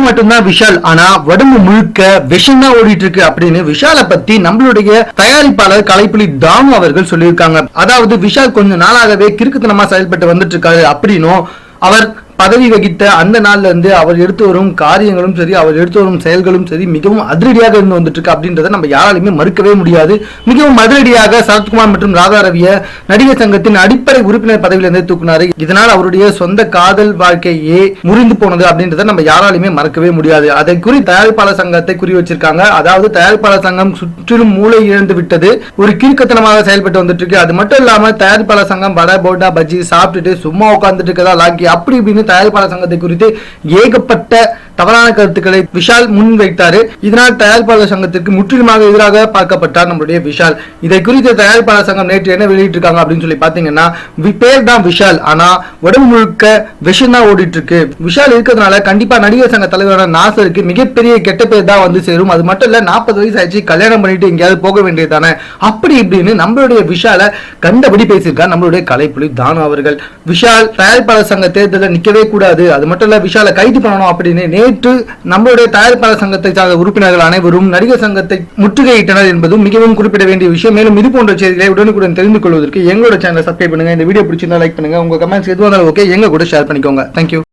பேர் மட்டும்தான் விஷால். ஆனா உடம்பு முழுக்க விஷம் தான் ஓடிட்டு இருக்கு அப்படின்னு விஷாலை பத்தி நம்மளுடைய தயாரிப்பாளர் கலைப்புலி தாமு அவர்கள் சொல்லியிருக்காங்க. அதாவது விஷால் கொஞ்ச நாளாகவே கிறுக்குத்தனமா செயல்பட்டு வந்துட்டு இருக்காரு அப்படின்னும் அவர் பதவி வகித்த அந்த நாள்ல இருந்து அவர் எடுத்து வரும் காரியங்களும் சரி அவர் எடுத்து வரும் செயல்களும் சரி மிகவும் அதிரடியாக இருந்து வந்துட்டு இருக்கு அப்படின்றத நம்ம யாராலையுமே மறுக்கவே முடியாது. மிகவும் அதிரடியாக சரத்குமார் மற்றும் ராதா ரவிய நடிகர் சங்கத்தின் அடிப்படை உறுப்பினர் பதவியிலிருந்து தூக்குனாரு. இதனால் அவருடைய சொந்த காதல் வாழ்க்கையே முறிந்து போனது அப்படின்றத நம்ம யாராலையுமே மறக்கவே முடியாது. அதை குறி தயாரிப்பாளர் சங்கத்தை குறி வச்சிருக்காங்க. அதாவது தயாரிப்பாளர் சங்கம் சுற்றிலும் மூளை இழந்து விட்டது. ஒரு கீழ்க்கத்தனமாக செயல்பட்டு வந்துட்டு இருக்கு அது மட்டும் இல்லாம தயாரிப்பாளர் சங்கம் வடை போட்டா பஜ்ஜி சாப்பிட்டுட்டு சும்மா உட்காந்துட்டு இருக்கதா லாக்கி அப்படி இப்படின்னு தயாரிப்பாளர் சங்கத்தை குறித்து ஏகப்பட்ட தவறான கருத்துக்களை விஷால் முன் வைத்தாரு. இதனால் தயாரிப்பாளர் சங்கத்திற்கு முற்றிலுமாக எதிராக பார்க்கப்பட்டார் நம்மளுடைய விஷால். இதை குறித்து தயாரிப்பாளர் சங்கம் நேற்று என்ன வெளியிட்டிருக்காங்க அப்படின்னு சொல்லி பாத்தீங்கன்னா பேர் தான் விஷால். ஆனா உடம்பு முழுக்க விஷம் தான் ஓடிட்டு இருக்கு விஷால் இருக்கிறதுனால கண்டிப்பா நடிகர் சங்க தலைவரான நாசருக்கு மிகப்பெரிய கெட்ட பேர் தான் வந்து சேரும். அது மட்டும் இல்ல நாற்பது வயசு ஆயிடுச்சு கல்யாணம் பண்ணிட்டு எங்கேயாவது போக வேண்டியதானே அப்படி இப்படின்னு நம்மளுடைய விஷாலை கண்டபடி பேசியிருக்கார் நம்மளுடைய கலைப்புலி தானு அவர்கள். விஷால் தயாரிப்பாளர் சங்க தேர்தலில் நிக்கவே கூடாது. அது மட்டும் இல்ல விஷாலை கைது பண்ணணும் அப்படின்னு நேற்று நம்மளுடைய தயாரிப்பாளர் சங்கத்தை சார்ந்த உறுப்பினர்கள் அனைவரும் நடிகர் சங்கத்தை முற்றுகையிட்டனர் என்பதும் மிகவும் குறிப்பிட வேண்டிய விஷயம். மேலும் இது போன்ற செய்திகளை உடனுக்குடன் தெரிந்து கொள்வதற்கு எங்களோட சேனலை சப்ஸ்கிரைப் பண்ணுங்க. இந்த வீடியோ பிடிச்சிருந்தா லைக் பண்ணுங்க. உங்க கமெண்ட்ஸ் எதுவாக இருந்தாலும் ஓகே எங்க கூட ஷேர் பண்ணிக்கோங்க. தேங்க்யூ